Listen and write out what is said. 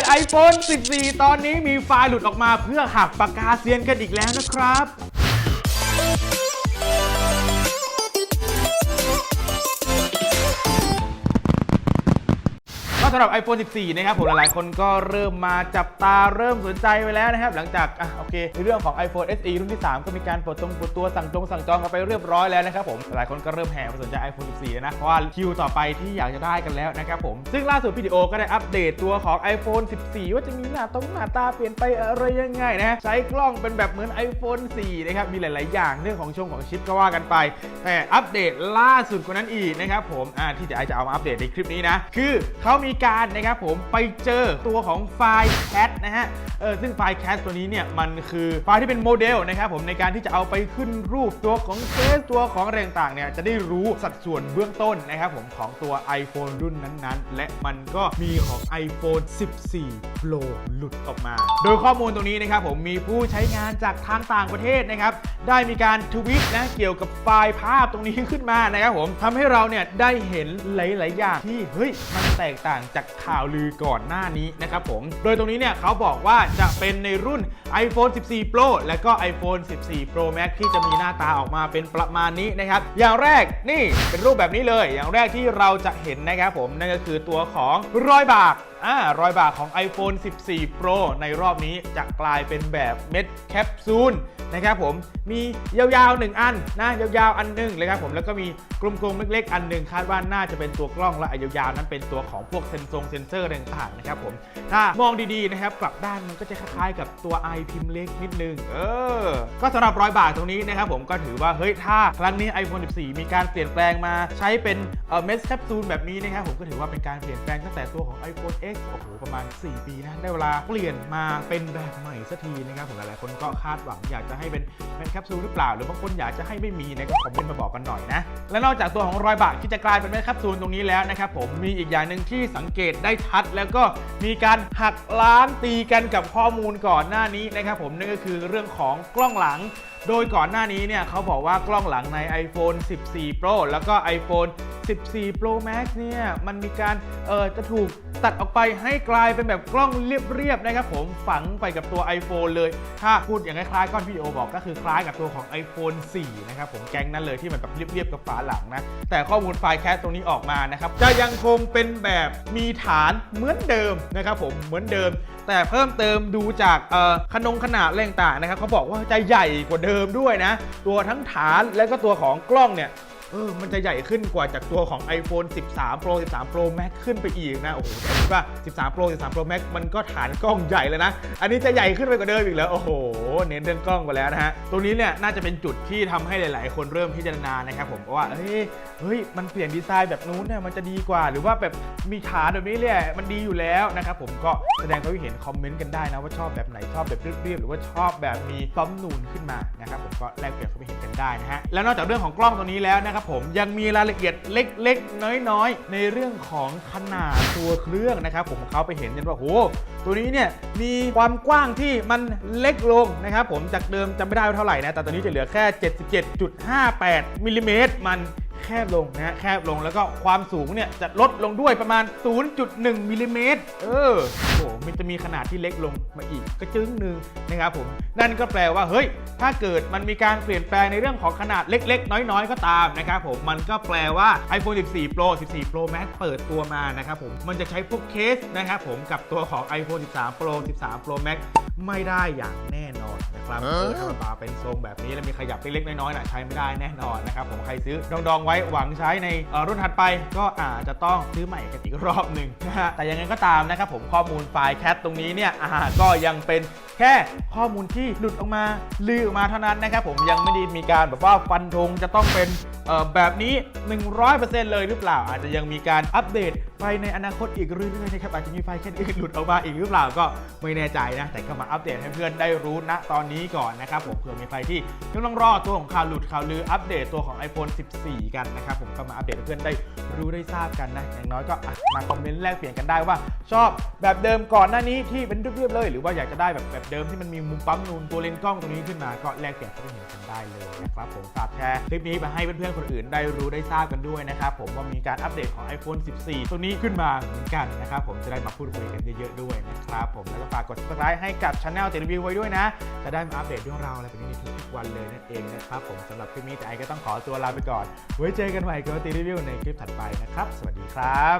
ต iPhone 14 ตอนนี้มีไฟล์หลุดออกมาเพื่อหักปากกาเซียนกันอีกแล้วนะครับ สำหรับ iPhone 14 นะครับผมหลายๆ คนก็เริ่มมาจับตาเริ่มสนใจไปแล้วนะครับ หลังจากอะโอเคในเรื่องของ iPhone SE รุ่นที่ 3 ก็มีการเปิดตรงเปิดตัวสั่งจองสั่งจองกันไปเรียบร้อยแล้วนะครับผมหลายคนก็เริ่มแห่มาสนใจ iPhone 14แล้วนะ เพราะว่าคิวต่อไปที่อยากจะได้กันแล้วนะครับผม ซึ่งล่าสุดพี่ดิโอก็ได้อัปเดตตัวของ iPhone 14 ว่าจะมีหน้าตรงหน้าตาเปลี่ยนไปอะไรยังไงนะฮะใช้กล้องเป็นแบบเหมือน iPhone 4 นะครับมีหลาย ๆ อย่างเรื่องของชงของชิปก็ว่ากันไป แต่อัปเดตล่าสุดกว่านั้นอีกนะครับผมอ่าที่จะไอจะเอามาอัปเดตในคลิปนี้นะคือเขามีการนะครับผมไปเจอตัวของไฟล์ CAT นะฮะเออซึ่งไฟล์ CAT ตัวนี้เนี่ยมันคือไฟล์ที่เป็นโมเดลนะครับผมในการที่จะเอาไปขึ้นรูปตัวของเคสตัวของอะไรต่างๆเนี่ยจะได้รู้สัดส่วนเบื้องต้นนะครับผมของตัว iPhone รุ่นนั้นๆ และมันก็มีของ iPhone 14 Pro หลุดออกมา โดยข้อมูลตรงนี้นะครับผมมีผู้ใช้งานจากทางต่างประเทศนะครับ ได้มีการทวิตนะเกี่ยวกับไฟล์ภาพตรงนี้ขึ้นมานะครับผมทำให้เราเนี่ยได้เห็นหลาย ๆ อย่างที่เฮ้ยมันแตกต่างจากข่าวลือก่อนหน้านี้นะครับผม โดยตรงนี้เนี่ยเขาบอกว่าจะเป็นในรุ่น iPhone 14 Pro และก็ iPhone 14 Pro Max ที่จะมีหน้าตาออกมาเป็นประมาณนี้นะครับ อย่างแรกนี่เป็นรูปแบบนี้เลย อย่างแรกที่เราจะเห็นนะครับผมนั่นก็คือตัวของรอยบากอ่ารอยบากของ iPhone 14 Pro ในรอบนี้จะกลายเป็นแบบเม็ดแคปซูลนะครับผมมียาวๆ 1 อันนะยาวๆ อันหนึงเลยครับผมแล้วก็มีกลมๆเล็กๆ อันหนึ่งคาดว่าน่าจะเป็นตัวกล้องและอ้ยาวๆนั้นเป็นตัวของพวกเซนซงเซนเซอร์ต่างๆนะครับผมถ้ามองดีๆนะครับกลับด้านมันก็จะคล้ายๆกับตัว i พิมพ์เล็กนิดนึงเออก็สำหรับร้อยบากตรงนี้นะครับผมก็ถือว่าเฮ้ยถ้าครั้งนี้ iPhone 14 มีการเปลี่ยนแปลงมาใช้เป็นเอ่อเมสแคปซูลแบบนี้นะครับผมก็ถือว่าเป็นการเปลี่ยนแปลงตั้งแต่ตัวของ iPhone X โอ้โหประมาณ 4 ปีนะได้เวลาเปลี่ยนมาเป็นแบบใหม่สักทีนะครับผมหลายๆคนก็คาดหวังอยากจะให้เป็นเป็นแคปซูลหรือเปล่า หรือบางคนอยากจะให้ไม่มีนะก็คอมเมนต์มาบอกกันหน่อยนะ และนอกจากตัวของรอยบากที่จะกลายเป็นเม็ดแคปซูลตรงนี้แล้วนะครับผมมีอีกอย่างหนึ่งที่สังเกตได้ชัด แล้วก็มีการหักล้างตีกันกับข้อมูลก่อนหน้านี้นะครับผมนั่นก็คือเรื่องของกล้องหลังโดยก่อนหน้านี้เนี่ยเขาบอกว่ากล้องหลังใน iPhone 14 Pro แล้วก็ iPhone 14 Pro Max เนี่ยมันมีการเออจะถูกตัดออกไปให้กลายเป็นแบบกล้องเรียบๆนะครับผมฝังไปกับตัว iPhone เลย ถ้าพูดอย่างคล้ายๆก้อนวิดีโอบอกก็คือคล้ายกับตัวของ iPhone 4 นะครับผมแก๊งนั้นเลยที่มันแบบเรียบๆกับฝาหลังนะ แต่ข้อมูลไฟล์แคสตรงนี้ออกมานะครับ จะยังคงเป็นแบบมีฐานเหมือนเดิมนะครับผมเหมือนเดิม แต่เพิ่มเติมดูจากขนงขนาดแรงต่างนะครับเขาบอกว่าจะใหญ่กว่าเดิมด้วยนะ ตัวทั้งฐานและก็ตัวของกล้องเนี่ย เออมันจะใหญ่ขึ้นกว่าจากตัวของ iPhone 13 Pro 13 Pro Max ขึ้นไปอีกนะ โอ้โหแต่คิดว่า 13 Pro 13 Pro Max มันก็ฐานกล้องใหญ่เลยนะ อันนี้จะใหญ่ขึ้นไปกว่าเดิมอีกแล้ว โอ้โห เน้นเรื่องกล้องไปแล้วนะฮะตรงนี้เนี่ยน่าจะเป็นจุดที่ทำให้หลาย ๆ คนเริ่มพิจารณานะครับผมว่า เฮ้ย เฮ้ย มันเปลี่ยนดีไซน์แบบนู้นเนี่ยมันจะดีกว่า หรือว่าแบบมีฐานแบบนี้เนี่ยมันดีอยู่แล้วนะครับผม ก็แสดงความคิดเห็นคอมเมนต์กันได้นะว่าชอบแบบไหน ชอบแบบเรียบๆ หรือว่าชอบแบบมีซ้อมนูนขึ้นมา นะครับผม ก็แลกเปลี่ยนความคิดเห็นกันได้นะฮะ แล้วนอกจากเรื่องของกล้องตัวนี้แล้วนะครับผมยังมีรายละเอียดเล็กๆ น้อยๆ ในเรื่องของขนาดตัวเครื่องนะครับผมเขาไปเห็นกันว่าโหตัวนี้เนี่ยมีความกว้างที่มันเล็กลงนะครับผมจากเดิมจำไม่ได้ว่าเท่าไหร่นะแต่ตอนนี้จะเหลือแค่ 77.58มิลลิเมตรมัน แคบลงนะฮะแคบลงแล้วก็ความสูงเนี่ยจะลดลงด้วยประมาณ 0.1มิลลิเมตรเออโอ้โหมันจะมีขนาดที่เล็กลงมาอีกกระจึงหนึ่งนะครับผมนั่นก็แปลว่าเฮ้ย ถ้าเกิดมันมีการเปลี่ยนแปลงในเรื่องของขนาดเล็ก ๆ น้อย ๆ ก็ตามนะครับผมมันก็แปลว่า iPhone 14 Pro 14 Pro Max เปิดตัวมานะครับผมมันจะใช้พวกเคสนะครับผมกับตัวของ iPhone 13 Pro 13 Pro Max ไม่ได้อย่างแน่นอน นะครับเออถ้ามันมาเป็นทรงแบบนี้แล้วมีขยับเล็กๆน้อยๆน่ะใช้ไม่ได้แน่นอนนะครับผมใครซื้อดองๆไว้หวังใช้ในเอ่อรุ่นถัดไป ก็อาจจะต้องซื้อใหม่กันอีกรอบหนึ่งนะฮะแต่ยังไงก็ตามนะครับผมข้อมูลไฟล์แคทตรงนี้เนี่ยอ่าก็ยังเป็นแค่ข้อมูลที่หลุดออกมาลือออกมาเท่านั้นนะครับผมยังไม่ได้มีการแบบว่าฟันธงจะต้องเป็นเอ่อแบบนี้ 100%เลยหรือเปล่า อาจจะยังมีการอัปเดตไปในอนาคตอีกเรื่อยๆนะครับอาจจะมีไฟล์แค่อื่นหลุดออกมาอีกหรือเปล่าก็ไม่แน่ใจนะแต่ก็มาอัปเดตให้เพื่อนได้รู้ณตอนนี้นี้ก่อนนะครับผมเผื่อมีใครที่กำลังรอตัวของข่าวหลุดข่าวลืออัปเดตตัวของ iPhone 14 กันนะครับผมก็มาอัปเดตเพื่อนได้รู้ได้ทราบกันนะอย่างน้อยก็มาคอมเมนต์แลกเปลี่ยนกันได้ว่า ชอบแบบเดิมก่อนหน้านี้ที่เป็นเรียบๆเลย หรือว่าอยากจะได้แบบแบบเดิมที่มันมีมุมปั๊มนูนตัวเลนส์กล้องตรงนี้ขึ้นมาก็แลกเปลี่ยนความเห็นกันได้เลยนะครับผมฝากแชร์คลิปนี้ไปให้เพื่อนๆคนอื่นได้รู้ได้ทราบกันด้วยนะครับผมว่ามีการอัปเดตของ iPhone 14 ตัวนี้ขึ้นมาเหมือนกันนะครับผมจะได้มาพูดคุยกันเยอะๆด้วยนะครับผมแล้วก็ฝากกด subscribe ให้กับช anel เจรีวิวไว้ด้วยนะ จะได้มาอัปเดตเรื่องราวอะไรแบบนี้ทุกๆวันเลยนั่นเองนะครับผมสำหรับคลิปนี้แต่ไอก็ต้องขอตัวลาไปก่อน ไว้เจอกันใหม่กับตีรีวิวในคลิปถัดไปนะครับ สวัสดีครับ